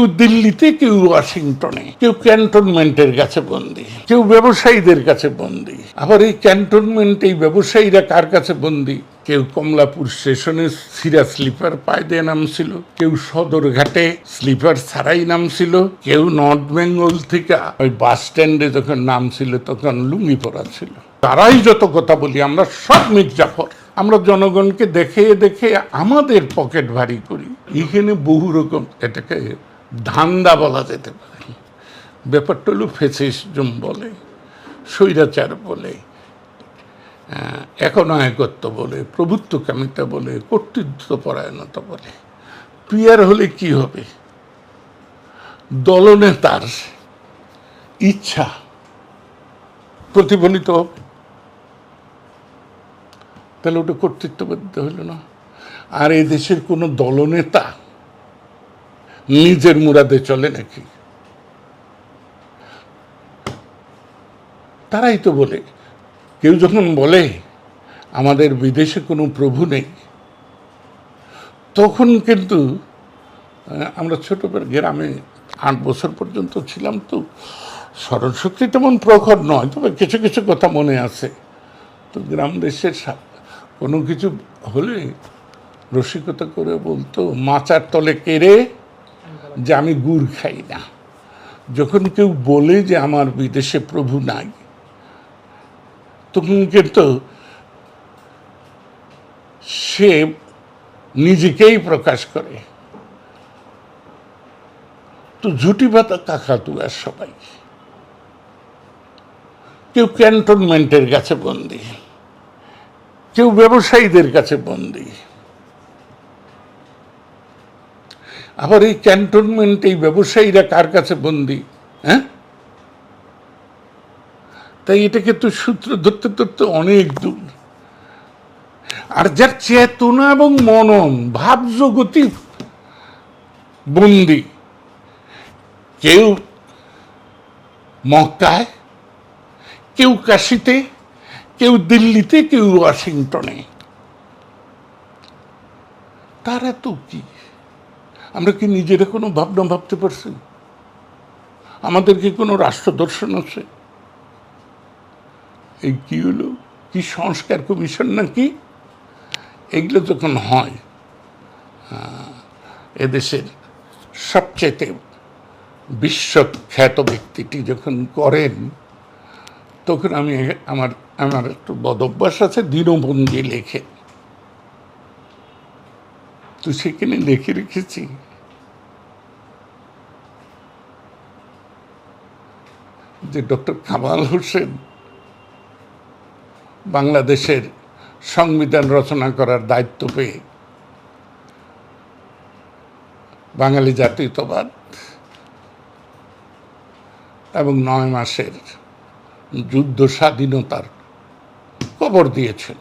কেউ দিল্লিতে, কেউ ওয়াশিংটনে, কেউ ক্যান্টনমেন্টের কাছে বন্দি, কেউ ব্যবসায়ীদের কাছে বন্দি। আবার এই ক্যান্টনমেন্ট এই ব্যবসায়ীরা কার কাছে বন্দি? কেউ কমলাপুর স্টেশনে সিরা স্লিপার পায়ে দিয়ে নামছিল, কেউ সদরঘাটে স্লিপার ছাড়াই নামছিল, কেউ নর্থ বেঙ্গল থেকে ওই বাস স্ট্যান্ডে যখন নামছিল তখন লুঙ্গি পরা ছিল। তারাই যত কথা বলি, আমরা সব মির্জাফর। আমরা জনগণকে দেখে দেখে আমাদের পকেট ভারী করি। এখানে বহু রকম এটাকে ধান্দা বলা যেতে পারে। ব্যাপারটা হলো ফেসিজম বলে, স্বৈরাচার বলে একনায়কত্ব বলে, প্রভুত্বকামিতা বলে, কর্তৃত্বপরায়ণতা বলে। পিয়ার হলে কি হবে? দলনেতার ইচ্ছা প্রতিফলিত হবে। তাহলে ওটা কর্তৃত্ববাদিত হইল না। আর এই দেশের কোনো দলনেতা নিজের মুরাদে চলে নাকি? তারাই তো বলে, কেউ যখন বলে, আমাদের বিদেশে কোনো প্রভু নেই, তখন কিন্তু আমরা ছোটবেলা গ্রামে আট বছর পর্যন্ত ছিলাম তো, স্মরণশক্তি তেমন প্রখর নয়, তবে কিছু কিছু কথা মনে আছে। তো গ্রাম দেশের কোনো কিছু হলে রসিকতা করে বলতো, মাচার তলে কেড়ে যে আমি গুড় খাই না। যখন কেউ বলে যে আমার বিদেশে প্রভু নাই, তখন কিন্তু সে নিজেকেই প্রকাশ করে। তো ঝুটি পাতা কাকাতুয়ার সবাই। কেউ ক্যান্টনমেন্টের কাছে বন্দী, কেউ ব্যবসায়ীদের কাছে বন্দী। আবার এই ক্যান্টনমেন্ট এই ব্যবসায়ীরা কার কাছে বন্দি? হ্যাঁ? তাই এটাকে তো সূত্র ধরতে ধরতে অনেক দূর। আর যার চেতনা এবং মনন ভাবজগতি বন্দি। কেউ মক্কায়, কেউ কাশিতে, কেউ দিল্লিতে, কেউ ওয়াশিংটনে। তারা তো কি? আমরা কি নিজেরা কোনো ভাবনা ভাবতে পারছি? আমাদের কি কোনো রাষ্ট্র দর্শন আছে? এই কি হলো? কি সংস্কার কমিশন নাকি এগুলো যখন হয় এদেশের সবচেয়ে বিশ্বখ্যাত ব্যক্তিটি যখন করেন, তখন আমি আমার আমার একটু বদভ্যাস আছে দিনবন্দি লেখে। তো সেখানে লিখে রেখেছি। যে ডক্টর কামাল হোসেন বাংলাদেশের সংবিধান রচনা করার দায়িত্ব পেয়ে বাঙালি জাতীয়তাবাদ এবং নয় মাসের যুদ্ধ স্বাধীনতার কবর দিয়েছিল।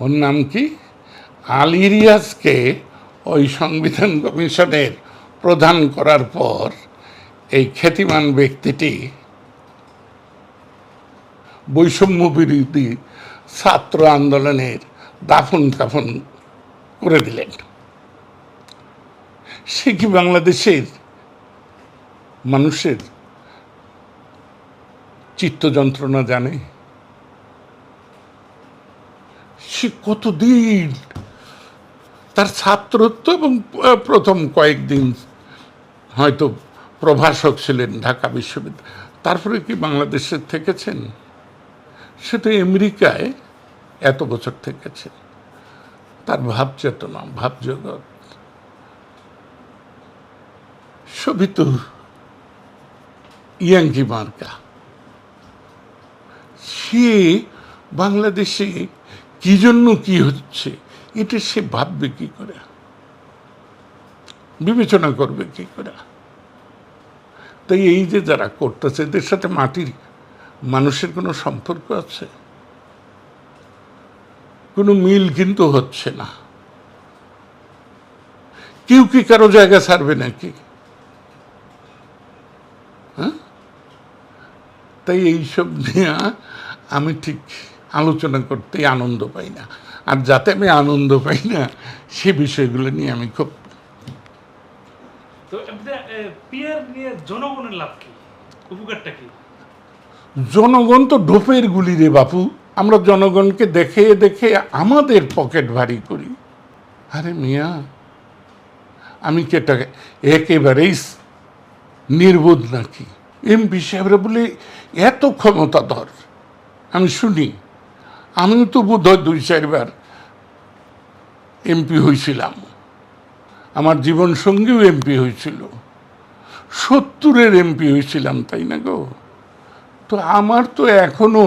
ওর নাম কি? আল আলিরিয়াসকে ওই সংবিধান কমিশনের প্রধান করার পর এই খ্যাতিমান ব্যক্তিটি বৈষম্য বিরোধী ছাত্র আন্দোলনের দাফন কাফন করে দিলেন। সে কি বাংলাদেশের মানুষের চিত্ত যন্ত্রণা জানে? সে কতদিন? তার ছাত্রত্ব এবং প্রথম কয়েকদিন হয়তো প্রভাষক ছিলেন ঢাকা বিশ্ববিদ্যালয়। তারপরে কি বাংলাদেশে থেকেছেন? সে তো আমেরিকায় এত বছর থেকেছে। তার ভাব চেতনা ভাব জগৎ সবই তো ইয়াঙ্কি মার্কা। সে বাংলাদেশে কি জন্য কি হচ্ছে? এটা সে ভাববে কি করে? বিবেচনা করবে কি করে? তাই এই যে যারা করতেছে, এদের সাথে মাটির মানুষের কোনো সম্পর্ক আছে? কোনো মিল কিন্তু হচ্ছে না। কেউ কি কারও জায়গা ছাড়বে নাকি? হ্যাঁ? তাই এইসব নিয়ে আমি ঠিক আলোচনা করতে আনন্দ পাই না। আর যাতে আমি আনন্দ পাই না সে বিষয়গুলো নিয়ে আমি খুব কি? কি? জনগণ তো ঢোপের গুলি রে বাপু। আমরা জনগণকে দেখে দেখে আমাদের পকেট ভারী করি। আরে মিয়া আমি কেটা একেবারেই নির্বোধ নাকি? এমপি সাহেবরা বলে এত ক্ষমতাধর। আমি শুনি। আমিও তো বোধ হয় দুই চারবার এমপি হয়েছিলাম আমার জীবন সঙ্গীও এমপি হয়েছিল সত্তরের এমপি হয়েছিলাম তাই না গো? তো আমার তো এখনও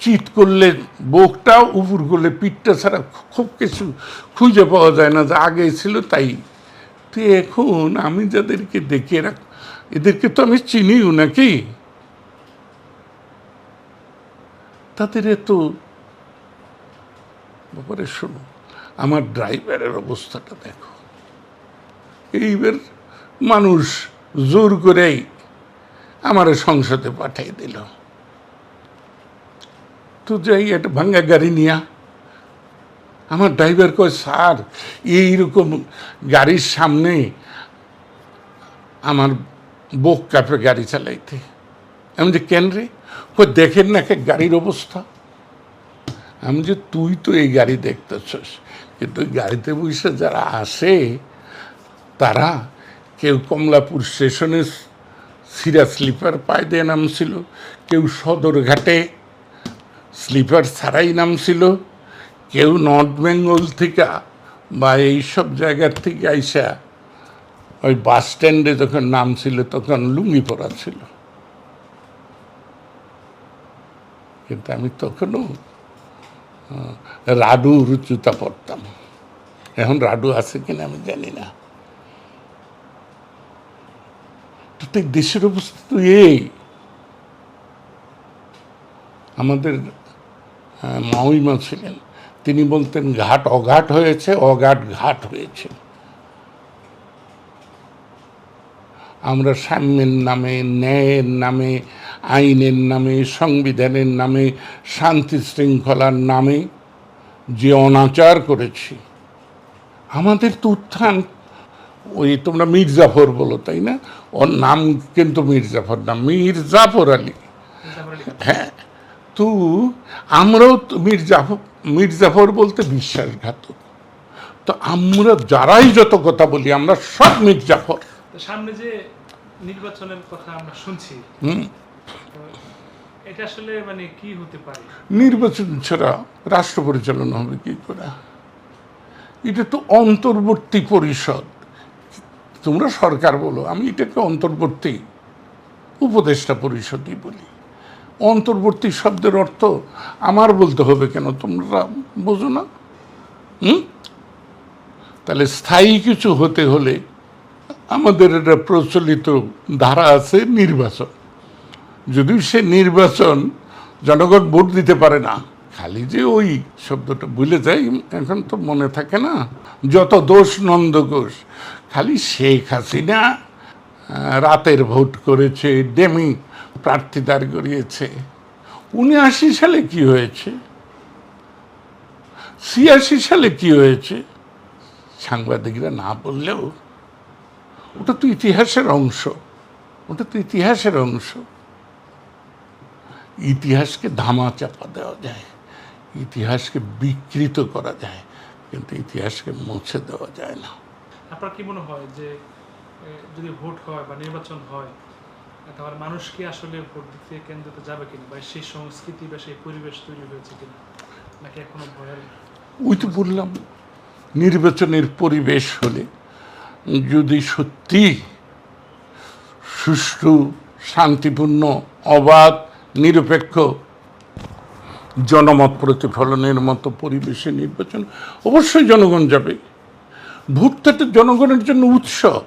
চিট করলে বুকটা উপর করলে, পিঠটা ছাড়া খুব কিছু খুঁজে পাওয়া যায় না, যা আগে ছিল তাই। তো এখন আমি যাদেরকে দেখে রাখ, এদেরকে তো আমি চিনিও নাকি? তাদের এত ব্যাপারে শোনো, আমার ড্রাইভারের অবস্থাটা দেখো। এইবার মানুষ জোর করেই আমার সংসদে পাঠিয়ে দিল। তো যাই, একটা ভাঙ্গা গাড়ি নিয়া। আমার ড্রাইভার কয়, স্যার, এইরকম গাড়ির সামনে আমার বুক কাপে গাড়ি চালাইতে। আমি যে, কেন রে? কই দেখেন না গাড়ির অবস্থা? আমি যে, তুই তো এই গাড়ি দেখতেছস কিন্তু গাড়িতে বসে যারা আসে, তারা কেউ কমলাপুর স্টেশনে সিরা স্লিপার পায়ে দিয়ে নামছিল, কেউ সদরঘাটে স্লিপার ছাড়াই নামছিল, কেউ নর্থ বেঙ্গল থেকে বা এইসব জায়গার থেকে আইসা ওই বাস স্ট্যান্ডে যখন নামছিল, তখন লুঙ্গি পরা ছিল। কিন্তু আমি তখনও আহ, রাডুর জুতা পরতাম এখন রাডু আছে কিনা আমি জানি না। তাই দেশের অবস্থা তো এই। আমাদের মাউইমা ছিলেন। তিনি বলতেন ঘাট অঘাট হয়েছে অঘাট ঘাট হয়েছে। আমরা সাম্যের নামে ন্যায়ের নামে আইনের নামে সংবিধানের নামে শান্তি শৃঙ্খলার নামে যে অনাচার করেছি আমাদের তো উত্থান। ওই তোমরা মির্জাফর বলো তাই না? ওর নাম কিন্তু মির্জাফর না মির্জাফর আলী। হ্যাঁ তো আমরাও তো মির্জাফর মির্জাফর বলতে বিশ্বাসঘাতক। তো আমরা যারাই যত কথা বলি আমরা সব মির্জাফর। সামনে যে নির্বাচনের কথা আমরা শুনছি হুম। মানে নির্বাচন ছাড়া রাষ্ট্র পরিচালনা হবে কি করে? এটা তো অন্তর্বর্তী পরিষদ। তোমরা সরকার বলো, আমি এটাকে অন্তর্বর্তী উপদেষ্টা পরিষদই বলি। অন্তর্বর্তী শব্দের অর্থ আমার বলতে হবে কেন, তোমরা বোঝো না? হুম? তাহলে স্থায়ী কিছু হতে হলে আমাদের এটা প্রচলিত ধারা আছে নির্বাচন। যদিও সে নির্বাচন জনগণ ভোট দিতে পারে না, খালি যে ওই শব্দটা ভুলে যাই এখন তো মনে থাকে না। যত দোষ নন্দ ঘোষ, খালি শেখ হাসিনা রাতের ভোট করেছে, ডেমি প্রার্থী দাঁড় করিয়েছে। উনআশি সালে কি হয়েছে? ছিয়াশি সালে কি হয়েছে? সাংবাদিকরা না বললেও, ওটা তো ইতিহাসের অংশ, ওটা তো ইতিহাসের অংশ। ইতিহাসকে ধামা চাপা দেওয়া যায় ইতিহাসকে বিকৃত করা যায় কিন্তু ইতিহাসকে মুছে দেওয়া যায় না। আপনার কি মনে হয় যে যদি ভোট হয় বা নির্বাচন হয় তাহলে মানুষ কি আসলে ভোট দিতে কেন্দ্রতে যাবে কিনা বা সেই সংস্কৃতি বা সেই পরিবেশ তৈরি হয়েছে কিনা নাকি এখনও ভয়ের? ওই তো বললাম নির্বাচনের পরিবেশ হলে যদি সত্যি সুষ্ঠু শান্তিপূর্ণ অবাধ নিরপেক্ষ জনমত প্রতিফলনের মতো পরিবেশে নির্বাচন অবশ্যই জনগণ যাবে। ভোটটা জনগণের জন্য উৎসব